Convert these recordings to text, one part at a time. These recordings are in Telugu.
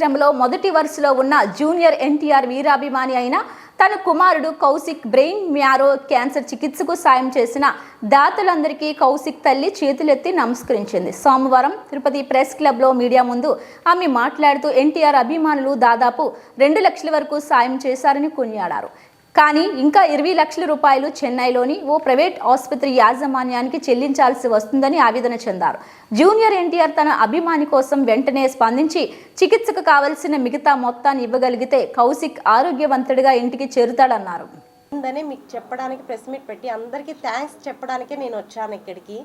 పరిశ్రమలో మొదటి వరుసలో ఉన్న జూనియర్ ఎన్టీఆర్ వీరాభిమాని అయిన తన కుమారుడు కౌశిక్ బ్రెయిన్ మ్యారో క్యాన్సర్ చికిత్సకు సాయం చేసిన దాతలందరికీ కౌశిక్ తల్లి చేతులెత్తి నమస్కరించింది. సోమవారం తిరుపతి ప్రెస్ క్లబ్లో మీడియా ముందు ఆమె మాట్లాడుతూ ఎన్టీఆర్ అభిమానులు దాదాపు రెండు లక్షల వరకు సాయం చేశారని కొనియాడారు. కానీ ఇంకా ఇరవై లక్షల రూపాయలు చెన్నైలోని ఓ ప్రైవేట్ ఆసుపత్రి యాజమాన్యానికి చెల్లించాల్సి వస్తుందని ఆవేదన చెందారు. జూనియర్ ఎన్టీఆర్ తన అభిమాని కోసం వెంటనే స్పందించి చికిత్సకు కావలసిన మిగతా మొత్తాన్ని ఇవ్వగలిగితే కౌశిక్ ఆరోగ్యవంతుడిగా ఇంటికి చేరుతాడన్నారు. ఉందని మీకు చెప్పడానికి ప్రెస్ మీట్ పెట్టి అందరికీ థ్యాంక్స్ చెప్పడానికే నేను వచ్చాను ఇక్కడికి.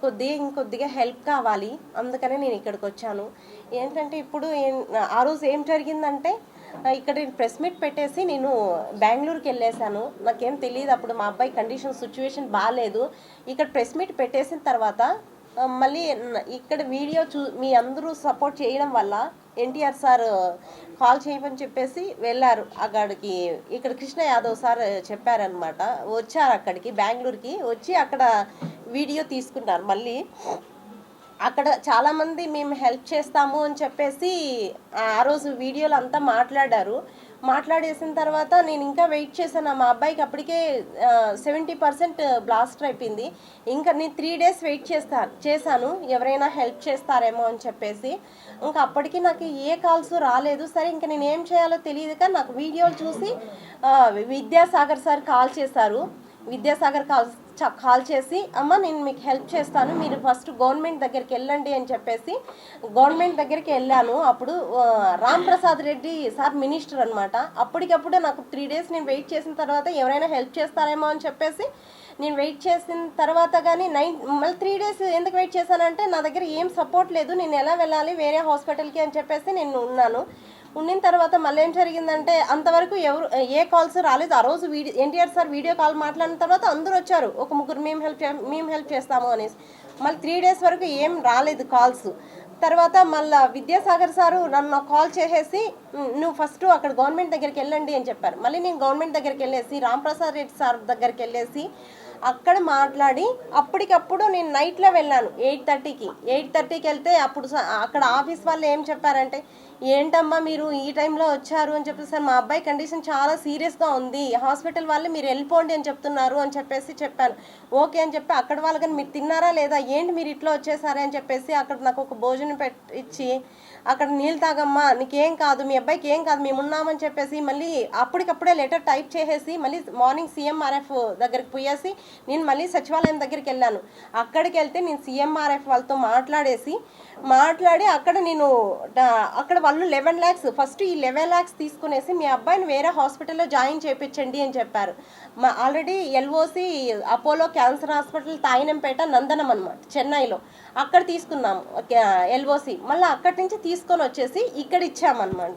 కొద్దిగా ఇంకొద్దిగా హెల్ప్ కావాలి. అందుకనే నేను ఇక్కడికి వచ్చాను. ఏంటంటే ఇప్పుడు ఏం- ఆ రోజు ఏం జరిగిందంటే ఇక్కడ నేను ప్రెస్ మీట్ పెట్టేసి నేను బెంగళూరుకి వెళ్ళేసాను నాకేం తెలియదు అప్పుడు మా అబ్బాయి కండిషన్ సిచ్యువేషన్ బాగాలేదు ఇక్కడ ప్రెస్ మీట్ పెట్టేసిన తర్వాత మళ్ళీ ఇక్కడ వీడియో చూ మీ అందరూ సపోర్ట్ చేయడం వల్ల ఎన్టీఆర్ సార్ కాల్ చేయమని చెప్పేసి వెళ్ళారు. అక్కడికి ఇక్కడ కృష్ణ యాదవ్ సార్ చెప్పారనమాట వచ్చారు అక్కడికి బెంగళూరుకి. వచ్చి అక్కడ వీడియో తీసుకున్నారు. మళ్ళీ అక్కడ చాలామంది మేము హెల్ప్ చేస్తాము అని చెప్పేసి ఆ రోజు వీడియోలు అంతా మాట్లాడారు. మాట్లాడేసిన తర్వాత నేను ఇంకా వెయిట్ చేశాను. మా అబ్బాయికి అప్పటికే సెవెంటీ పర్సెంట్ బ్లాస్ట్ అయిపోయింది. ఇంకా నేను త్రీ డేస్ వెయిట్ చేస్తా చేశాను. ఎవరైనా హెల్ప్ చేస్తారేమో అని చెప్పేసి. ఇంకా అప్పటికి నాకు ఏ కాల్స్ రాలేదు. సరే ఇంకా నేను ఏం చేయాలో తెలియదు కానీ నాకు వీడియోలు చూసి విద్యాసాగర్ సార్ కాల్ చేశారు. విద్యాసాగర్ కాల్ కాల్ చేసి అమ్మ నేను మీకు హెల్ప్ చేస్తాను. మీరు ఫస్ట్ గవర్నమెంట్ దగ్గరికి వెళ్ళండి అని చెప్పేసి గవర్నమెంట్ దగ్గరికి వెళ్ళాను. అప్పుడు రామ్ ప్రసాద్ రెడ్డి సార్ మినిస్టర్ అనమాట అప్పటికప్పుడు నాకు త్రీ డేస్ నేను వెయిట్ చేసిన తర్వాత ఎవరైనా హెల్ప్ చేస్తారేమో అని చెప్పేసి నేను వెయిట్ చేసిన తర్వాత కానీ నైన్ మళ్ళీ త్రీ డేస్ ఎందుకు వెయిట్ చేశానంటే నా దగ్గర ఏం సపోర్ట్ లేదు. నేను ఎలా వెళ్ళాలి వేరే హాస్పిటల్కి అని చెప్పేసి నేను ఉన్నాను. ఉండిన తర్వాత మళ్ళీ ఏం జరిగిందంటే అంతవరకు ఎవరు ఏ కాల్స్ రాలేదు. ఆ రోజు video NTR sir video call మాట్లాడిన తర్వాత అందరూ వచ్చారు. ఒక ముగ్గురు మేము హెల్ప్ చే మేము హెల్ప్ చేస్తాము అనేసి. మళ్ళీ త్రీ డేస్ వరకు ఏం రాలేదు కాల్స్. తర్వాత మళ్ళీ విద్యాసాగర్ సారు నన్ను కాల్ చేసేసి నువ్వు ఫస్ట్ అక్కడ గవర్నమెంట్ దగ్గరికి వెళ్ళండి అని చెప్పారు. మళ్ళీ నేను గవర్నమెంట్ దగ్గరికి వెళ్ళేసి రాంప్రసాద్ రెడ్డి సార్ దగ్గరికి వెళ్ళేసి అక్కడ మాట్లాడి అప్పటికప్పుడు నేను నైట్లో వెళ్ళాను ఎయిట్ థర్టీకి ఎయిట్ థర్టీకి వెళ్తే అప్పుడు అక్కడ ఆఫీస్ వాళ్ళు ఏం చెప్పారంటే ఏంటమ్మా మీరు ఈ టైంలో వచ్చారు? అని చెప్పి సార్ మా అబ్బాయి కండిషన్ చాలా సీరియస్గా ఉంది. హాస్పిటల్ వాళ్ళు మీరు వెళ్ళిపోండి అని చెప్తున్నారు అని చెప్పేసి చెప్పాను. ఓకే అని చెప్పి అక్కడ వాళ్ళు కానీ మీరు తిన్నారా లేదా? ఏంటి మీరు ఇట్లా వచ్చేసారా? అని చెప్పేసి అక్కడ నాకు ఒక భోజనం పెట్టి ఇచ్చి అక్కడ నీళ్ళు తాగమ్మా నీకేం కాదు మీ అబ్బాయికి ఏం కాదు మేము ఉన్నామని చెప్పేసి మళ్ళీ అప్పటికప్పుడే లెటర్ టైప్ చేసేసి మళ్ళీ మార్నింగ్ సీఎంఆర్ఎఫ్ దగ్గరికి పోయేసి నేను మళ్ళీ సచివాలయం దగ్గరికి వెళ్ళాను. అక్కడికి వెళ్తే నేను సీఎంఆర్ఎఫ్ వాళ్ళతో మాట్లాడేసి మాట్లాడి అక్కడ నేను అక్కడ వాళ్ళు లెవెన్ ల్యాక్స్ ఫస్ట్ ఈ లెవెన్ ల్యాక్స్ తీసుకునేసి మీ అబ్బాయిని వేరే హాస్పిటల్లో జాయిన్ చేయించండి అని చెప్పారు. మా already LOC Apollo cancer hospital Teynampet Nandanam అనమాట చెన్నైలో. అక్కడ తీసుకున్నాము ఎల్ఓసి. మళ్ళీ అక్కడి నుంచి తీసుకొని వచ్చేసి ఇక్కడ ఇచ్చామన్నమాట.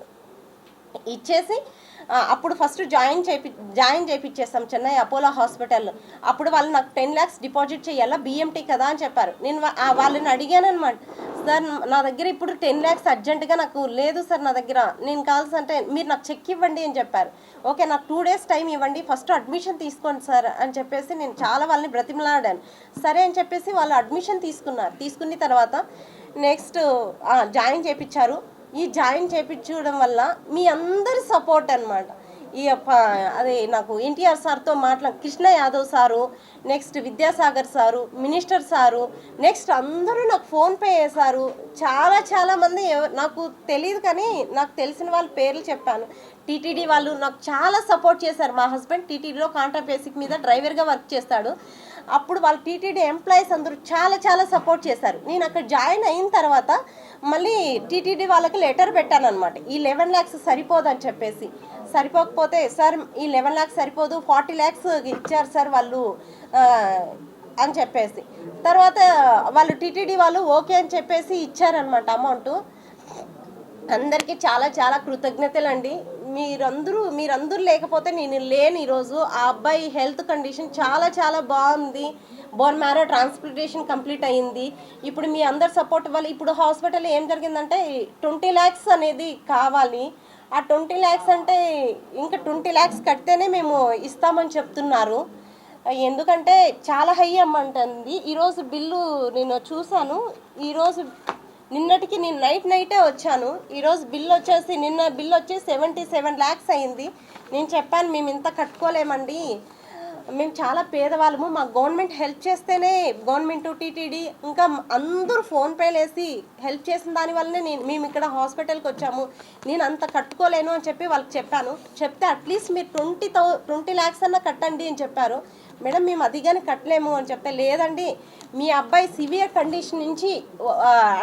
ఇచ్చేసి అప్పుడు ఫస్ట్ జాయిన్ చేపి జాయిన్ చేయించేస్తాం చెన్నై అపోలో హాస్పిటల్. అప్పుడు వాళ్ళు నాకు టెన్ ల్యాక్స్ డిపాజిట్ చేయాలా బిఎంటీ కదా అని చెప్పారు. నేను వాళ్ళని అడిగాను అనమాట సార్ నా దగ్గర ఇప్పుడు టెన్ ల్యాక్స్ అర్జెంటుగా నాకు లేదు సార్ నా దగ్గర. నేను కావాల్సి అంటే మీరు నాకు చెక్ ఇవ్వండి అని చెప్పారు. ఓకే నాకు టూ డేస్ టైం ఇవ్వండి. ఫస్ట్ అడ్మిషన్ తీసుకోండి సార్ అని చెప్పేసి నేను చాలా వాళ్ళని బ్రతిమలాడాను. సరే అని చెప్పేసి వాళ్ళు అడ్మిషన్ తీసుకున్నారు. తీసుకున్న తర్వాత నెక్స్ట్ జాయిన్ చేయించారు ఈ జాయిన్ చేయించడం వల్ల మీ అందరి సపోర్ట్ అన్నమాట. ఈ అదే నాకు ఎన్టీఆర్ సార్తో మాట్లా Krishna Yadav sir next Vidyasagar sir minister sir next అందరూ నాకు ఫోన్పే చేశారు. చాలా చాలా మంది నాకు తెలియదు కానీ నాకు తెలిసిన వాళ్ళ పేర్లు చెప్పాను. టీటీడీ వాళ్ళు నాకు చాలా సపోర్ట్ చేశారు. మా హస్బెండ్ టీటీడీలో కాంట్రాక్ట్ బేసిక్ మీద డ్రైవర్గా వర్క్ చేస్తాడు. అప్పుడు వాళ్ళ టీటీడీ ఎంప్లాయీస్ అందరూ చాలా చాలా సపోర్ట్ చేశారు. నేను అక్కడ జాయిన్ అయిన తర్వాత మళ్ళీ టీటీడీ వాళ్ళకి లెటర్ పెట్టాను అనమాట ఈ లెవెన్ ల్యాక్స్ సరిపోదని చెప్పేసి. సరిపోకపోతే సార్ ఈ లెవెన్ ల్యాక్స్ సరిపోదు ఫార్టీ ల్యాక్స్ ఇచ్చారు సార్ వాళ్ళు అని చెప్పేసి. తర్వాత వాళ్ళు టీటీడీ వాళ్ళు ఓకే అని చెప్పేసి ఇచ్చారనమాట అమౌంట్. అందరికీ చాలా చాలా కృతజ్ఞతలు అండి మీరందరూ మీరందరూ లేకపోతే నేను లేను ఈరోజు. ఆ అబ్బాయి హెల్త్ కండిషన్ చాలా చాలా బాగుంది. బోన్ మ్యారో ట్రాన్స్ప్లాంటేషన్ కంప్లీట్ అయ్యింది ఇప్పుడు మీ అందరి సపోర్ట్ వల్ల ఇప్పుడు హాస్పిటల్ ఏం జరిగిందంటే ట్వంటీ ల్యాక్స్ అనేది కావాలి. ఆ ట్వంటీ ల్యాక్స్ అంటే ఇంకా ట్వంటీ ల్యాక్స్ కడితేనే మేము ఇస్తామని చెప్తున్నారు. ఎందుకంటే చాలా హై అమౌంట్ అంది ఈరోజు బిల్లు నేను చూశాను. ఈరోజు నిన్నటికి నేను నైట్ నైటే వచ్చాను. ఈరోజు బిల్ వచ్చేసి నిన్న బిల్ వచ్చి సెవెంటీ సెవెన్ ల్యాక్స్ అయింది. నేను చెప్పాను మేము ఇంత కట్టుకోలేమండి. మేము చాలా పేదవాళ్ళము. మా గవర్నమెంట్ హెల్ప్ చేస్తేనే గవర్నమెంట్ టీటీడీ ఇంకా అందరూ ఫోన్పేలు వేసి హెల్ప్ చేసిన దానివల్లనే నేను మేము ఇక్కడ హాస్పిటల్కి వచ్చాము. నేను అంత కట్టుకోలేను అని చెప్పి వాళ్ళకి చెప్పాను. చెప్తే అట్లీస్ట్ మీరు ట్వంటీ థౌ ట్వంటీ ల్యాక్స్ అన్నా కట్టండి అని చెప్పారు. మేడం మేము అది కానీ కట్టలేము అని చెప్తే లేదండి. మీ అబ్బాయి సివియర్ కండిషన్ నుంచి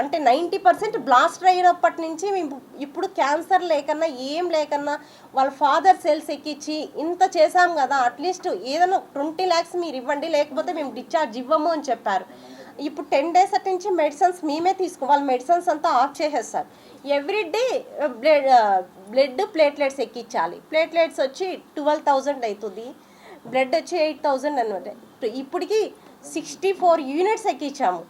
అంటే నైంటీ పర్సెంట్ బ్లాస్ట్ అయినప్పటి నుంచి మేము ఇప్పుడు క్యాన్సర్ లేకన్నా ఏం లేకన్నా వాళ్ళ ఫాదర్ సెల్స్ ఎక్కించి ఇంత చేశాం కదా అట్లీస్ట్ ఏదైనా ట్వంటీ ల్యాక్స్ మీరు ఇవ్వండి లేకపోతే మేము డిశ్చార్జ్ ఇవ్వము అని చెప్పారు. ఇప్పుడు టెన్ డేస్ అటు నుంచి మెడిసిన్స్ మేమే తీసుకో వాళ్ళ మెడిసిన్స్ అంతా ఆఫ్ చేసేస్తారు. Every day blood blood platelets ఎక్కించాలి platelets వచ్చి ట్వెల్వ్ థౌజండ్ అవుతుంది బ్లడ్ వచ్చి ఎయిట్ థౌజండ్ అనమాట ఇప్పటికి సిక్స్టీ ఫోర్ యూనిట్స్ ఎక్కించాము.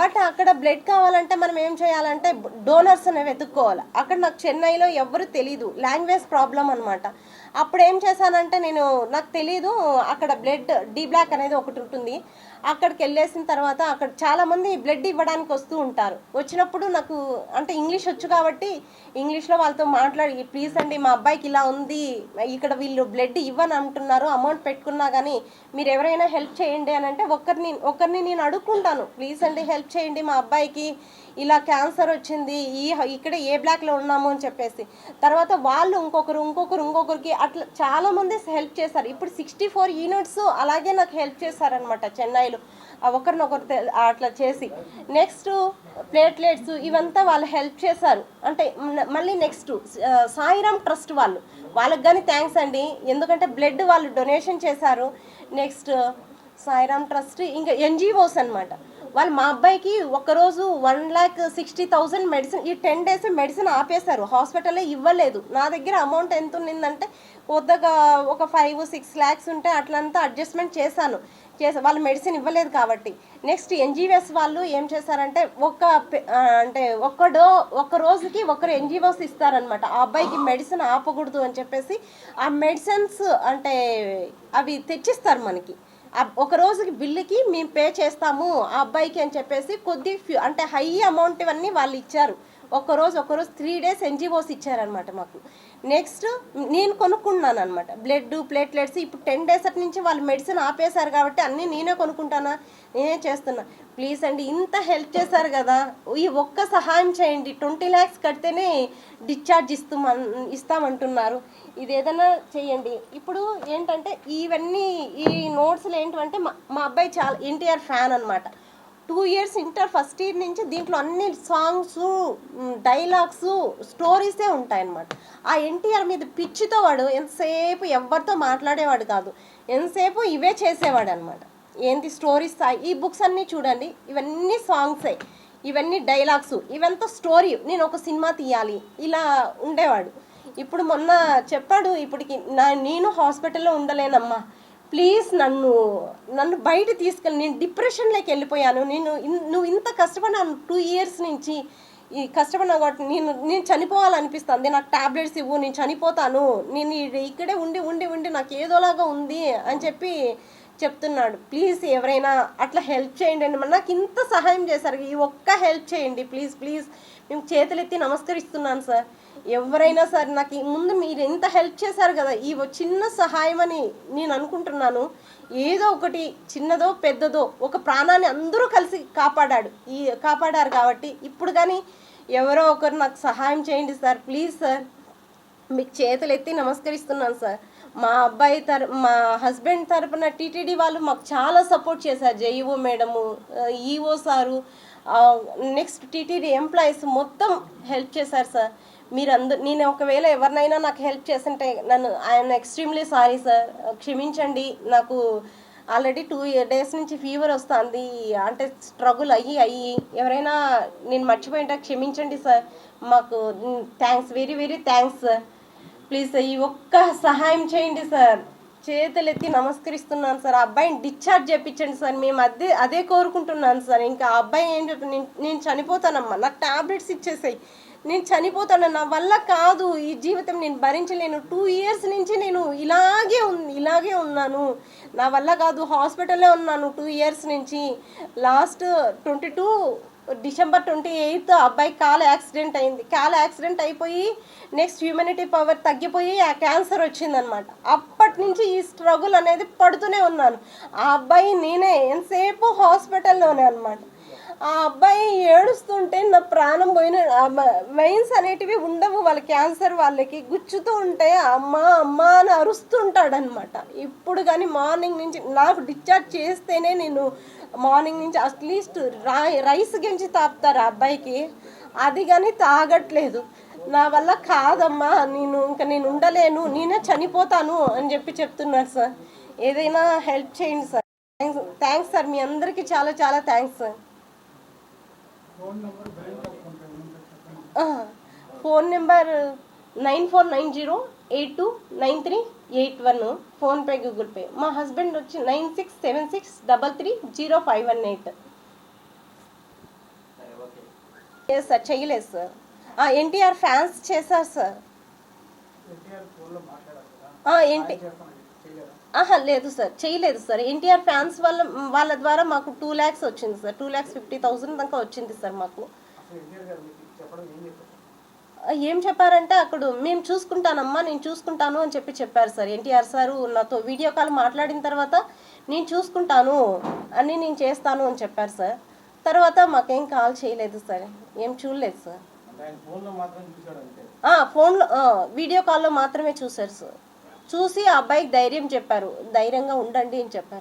బట్ అక్కడ బ్లడ్ కావాలంటే మనం ఏం చేయాలంటే డోనర్స్ అనేవి వెతుక్కోవాలి. అక్కడ నాకు చెన్నైలో ఎవరు తెలీదు. లాంగ్వేజ్ ప్రాబ్లం అనమాట అప్పుడు ఏం చేశానంటే నేను నాకు తెలియదు అక్కడ బ్లడ్ డి బ్లాక్ అనేది ఒకటి ఉంటుంది. అక్కడికి వెళ్ళేసిన తర్వాత అక్కడ చాలామంది బ్లడ్ ఇవ్వడానికి వస్తూ ఉంటారు. వచ్చినప్పుడు నాకు అంటే ఇంగ్లీష్ వచ్చు కాబట్టి ఇంగ్లీష్లో వాళ్ళతో మాట్లాడి ప్లీజ్ అండి మా అబ్బాయికి ఇలా ఉంది ఇక్కడ వీళ్ళు బ్లడ్ ఇవ్వని అంటున్నారు అమౌంట్ పెట్టుకున్నా కానీ మీరు ఎవరైనా హెల్ప్ చేయండి అని అంటే ఒకరిని ఒకరిని నేను అడుక్కుంటాను. ప్లీజ్ అండి హెల్ప్ చేయండి మా అబ్బాయికి ఇలా క్యాన్సర్ వచ్చింది ఈ ఇక్కడ ఏ బ్లాక్లో ఉన్నాము అని చెప్పేసి. తర్వాత వాళ్ళు ఇంకొకరు ఇంకొకరు ఇంకొకరికి అట్లా చాలా మంది హెల్ప్ చేశారు. ఇప్పుడు సిక్స్టీ ఫోర్ యూనిట్స్ అలాగే నాకు హెల్ప్ చేశారనమాట చెన్నైలో. ఒకరినొకరు అట్లా చేసి. నెక్స్ట్ ప్లేట్లెట్స్ ఇవంతా వాళ్ళు హెల్ప్ చేశారు. అంటే మళ్ళీ నెక్స్ట్ సాయిరామ్ ట్రస్ట్ వాళ్ళు. వాళ్ళకి కానీ థ్యాంక్స్ అండి. ఎందుకంటే బ్లడ్ వాళ్ళు డొనేషన్ చేశారు. నెక్స్ట్ సాయిరామ్ ట్రస్ట్ ఇంకా ఎన్జిఓస్ అనమాట వాళ్ళు మా అబ్బాయికి ఒక్కరోజు one lakh sixty thousand medicine ఈ టెన్ డేస్ మెడిసిన్ ఆపేశారు. హాస్పిటల్లో ఇవ్వలేదు. నా దగ్గర అమౌంట్ ఎంత ఉన్నిందంటే కొద్దిగా ఒక ఫైవ్ సిక్స్ ల్యాక్స్ ఉంటే అట్లంతా అడ్జస్ట్మెంట్ చేశాను. చేసా వాళ్ళు మెడిసిన్ ఇవ్వలేదు కాబట్టి. నెక్స్ట్ ఎన్జిఓస్ వాళ్ళు ఏం చేశారంటే ఒక పె- అంటే ఒక్క డో ఒక్క రోజుకి ఒకరు ఎన్జిఓస్ ఇస్తారనమాట ఆ అబ్బాయికి మెడిసిన్ ఆపకూడదు అని చెప్పేసి ఆ మెడిసిన్స్ అంటే అవి తెచ్చిస్తారు మనకి. ఒక రోజుకి బిల్లుకి మేము పే చేస్తాము ఆ అబ్బాయికి అని చెప్పేసి కొద్ది ఫ్యూ అంటే హై అమౌంట్ ఇవన్నీ వాళ్ళు ఇచ్చారు. ఒకరోజు ఒకరోజు రోజు త్రీ డేస్ ఎన్జిఓస్ ఇచ్చారనమాట మాకు. నెక్స్ట్ నేను కొనుక్కున్నాను అనమాట బ్లడ్ ప్లేట్లెట్స్ ఇప్పుడు టెన్ డేస్ అటు నుంచి వాళ్ళు మెడిసిన్ ఆపేశారు కాబట్టి అన్నీ నేనే కొనుక్కుంటానా? నేనే చేస్తున్నా. ప్లీజ్ అండి ఇంత హెల్ప్ చేశారు కదా ఈ ఒక్క సహాయం చేయండి. ట్వంటీ ల్యాక్స్ కడితేనే డిశ్చార్జ్ ఇస్తామన్ ఇస్తామంటున్నారు. ఇది ఏదైనా చేయండి. ఇప్పుడు ఏంటంటే ఇవన్నీ ఈ నోట్స్లు ఏంటంటే మా మా అబ్బాయి చాలా ఎన్టీఆర్ ఫ్యాన్ అనమాట two years inter first year నుంచి దీంట్లో అన్ని సాంగ్స్ డైలాగ్స్ స్టోరీసే ఉంటాయన్నమాట. ఆ ఎన్టీఆర్ మీద పిచ్చితో వాడు ఎంతసేపు ఎవరితో మాట్లాడేవాడు కాదు. ఎంతసేపు ఇవే చేసేవాడు అనమాట ఏంటి స్టోరీస్ ఈ బుక్స్ అన్నీ చూడండి. ఇవన్నీ సాంగ్సే. ఇవన్నీ డైలాగ్స్. ఇవంతా స్టోరీ. నేను ఒక సినిమా తీయాలి. ఇలా ఉండేవాడు. ఇప్పుడు మొన్న చెప్పాడు ఇప్పటికి నా నేను హాస్పిటల్లో ఉండలేనమ్మా. ప్లీజ్ నన్ను నన్ను బయట తీసుకెళ్ళి నేను డిప్రెషన్లోకి వెళ్ళిపోయాను. నేను నువ్వు ఇంత కష్టపడినాను టూ ఇయర్స్ నుంచి ఈ కష్టపడినా కాబట్టి నేను నేను చనిపోవాలనిపిస్తుంది. నాకు ట్యాబ్లెట్స్ ఇవ్వు నేను చనిపోతాను. నేను ఈ- ఇక్కడే ఉండి ఉండి ఉండి నాకు ఏదోలాగా ఉంది అని చెప్పి చెప్తున్నాడు. ప్లీజ్ ఎవరైనా అట్లా హెల్ప్ చేయండి అని. నాకు ఇంత సహాయం చేశారు. ఈ ఒక్క హెల్ప్ చేయండి. Please please. మేము చేతులెత్తి నమస్కరిస్తున్నాను సార్. ఎవరైనా సరే నాకు ముందు మీరు ఎంత హెల్ప్ చేశారు కదా ఈ చిన్న సహాయం అని నేను అనుకుంటున్నాను. ఏదో ఒకటి చిన్నదో పెద్దదో ఒక ప్రాణాన్ని అందరూ కలిసి కాపాడాడు. ఈ కాపాడారు కాబట్టి ఇప్పుడు కానీ ఎవరో ఒకరు నాకు సహాయం చేయండి సార్ ప్లీజ్ సార్. మీకు చేతులు ఎత్తి నమస్కరిస్తున్నాను సార్. మా అబ్బాయి తర మా హస్బెండ్ తరపున టీటీడీ వాళ్ళు మాకు చాలా సపోర్ట్ చేశారు. JEO madam EO sir next TTD employees మొత్తం హెల్ప్ చేశారు సార్. మీరు అందరు నేను ఒకవేళ ఎవరినైనా నాకు హెల్ప్ చేస్తుంటే నన్ను ఐఎమ్ ఎక్స్ట్రీమ్లీ సారీ సార్ క్షమించండి నాకు ఆల్రెడీ టూ డేస్ నుంచి ఫీవర్ వస్తుంది అంటే స్ట్రగుల్ అయ్యి అయ్యి ఎవరైనా నేను మర్చిపోయింటా క్షమించండి సార్ మాకు thanks very very thanks sir please ఈ ఒక్క సహాయం చేయండి సార్ చేతులెత్తి నమస్కరిస్తున్నాను సార్ ఆ అబ్బాయిని డిశ్చార్జ్ చేయించండి సార్ మేము అదే అదే కోరుకుంటున్నాను సార్ ఇంకా ఆ అబ్బాయి ఏం చెప్పి నేను నేను చనిపోతానమ్మా నాకు టాబ్లెట్స్ ఇచ్చేసాయి నేను చనిపోతాను నా వల్ల కాదు ఈ జీవితం నేను భరించలేను. టూ ఇయర్స్ నుంచి నేను ఇలాగే ఉన్- ఇలాగే ఉన్నాను. నా వల్ల కాదు హాస్పిటల్లో ఉన్నాను టూ ఇయర్స్ నుంచి. Last twenty two December twenty eighth అబ్బాయి కాలు యాక్సిడెంట్ అయింది. కాలు యాక్సిడెంట్ అయిపోయి నెక్స్ట్ హ్యూమనిటీ పవర్ తగ్గిపోయి ఆ క్యాన్సర్ వచ్చిందనమాట అప్పటి నుంచి ఈ స్ట్రగుల్ అనేది పడుతూనే ఉన్నాను. ఆ అబ్బాయి నేనే ఎంతసేపు హాస్పిటల్లోనే అనమాట ఆ అబ్బాయి ఏడుస్తుంటే నా ప్రాణం పోయిన వెయిన్స్ అనేటివి ఉండవు వాళ్ళ క్యాన్సర్ వాళ్ళకి. గుచ్చుతూ ఉంటే అమ్మ అమ్మ అని అరుస్తుంటాడనమాట ఇప్పుడు కానీ మార్నింగ్ నుంచి నాకు డిశ్చార్జ్ చేస్తేనే నేను మార్నింగ్ నుంచి అట్లీస్ట్ రైస్ గెంచి తాపుతారు ఆ అబ్బాయికి. అది కానీ తాగట్లేదు. నా వల్ల కాదమ్మా నేను ఇంకా నేను ఉండలేను నేనే చనిపోతాను అని చెప్పి చెప్తున్నారు సార్. ఏదైనా హెల్ప్ చేయండి సార్. Thanks thanks sir. మీ అందరికీ చాలా చాలా thanks sir. Phone number nine four nine zero eight two nine three eight one PhonePe Google Pay. మా హస్బెండ్ వచ్చి nine six seven six double three zero five one eight. లేదు సార్ చేయలేదు సార్ ఎన్టీఆర్ ఫ్యాన్స్ చేశారు సార్ ఏంటి ఆహా లేదు సార్ చేయలేదు సార్. ఎన్టీఆర్ ఫ్యాన్స్ వాళ్ళ వాళ్ళ ద్వారా మాకు టూ ల్యాక్స్ వచ్చింది sir. Two lakhs fifty thousand దాకా వచ్చింది సార్ మాకు. ఏం చెప్పారంటే అక్కడ మేము చూసుకుంటానమ్మా నేను చూసుకుంటాను అని చెప్పి చెప్పారు సార్. ఎన్టీఆర్ సార్ నాతో వీడియో కాల్ మాట్లాడిన తర్వాత నేను చూసుకుంటాను అని నేను చేస్తాను అని చెప్పారు సార్. తర్వాత మాకేం కాల్ చేయలేదు సార్. ఏం చూడలేదు సార్. ఫోన్లో వీడియో కాల్లో మాత్రమే చూశారు సార్. చూసి ఆ అబ్బాయికి ధైర్యం చెప్పారు. ధైర్యంగా ఉండండి అని చెప్పారు.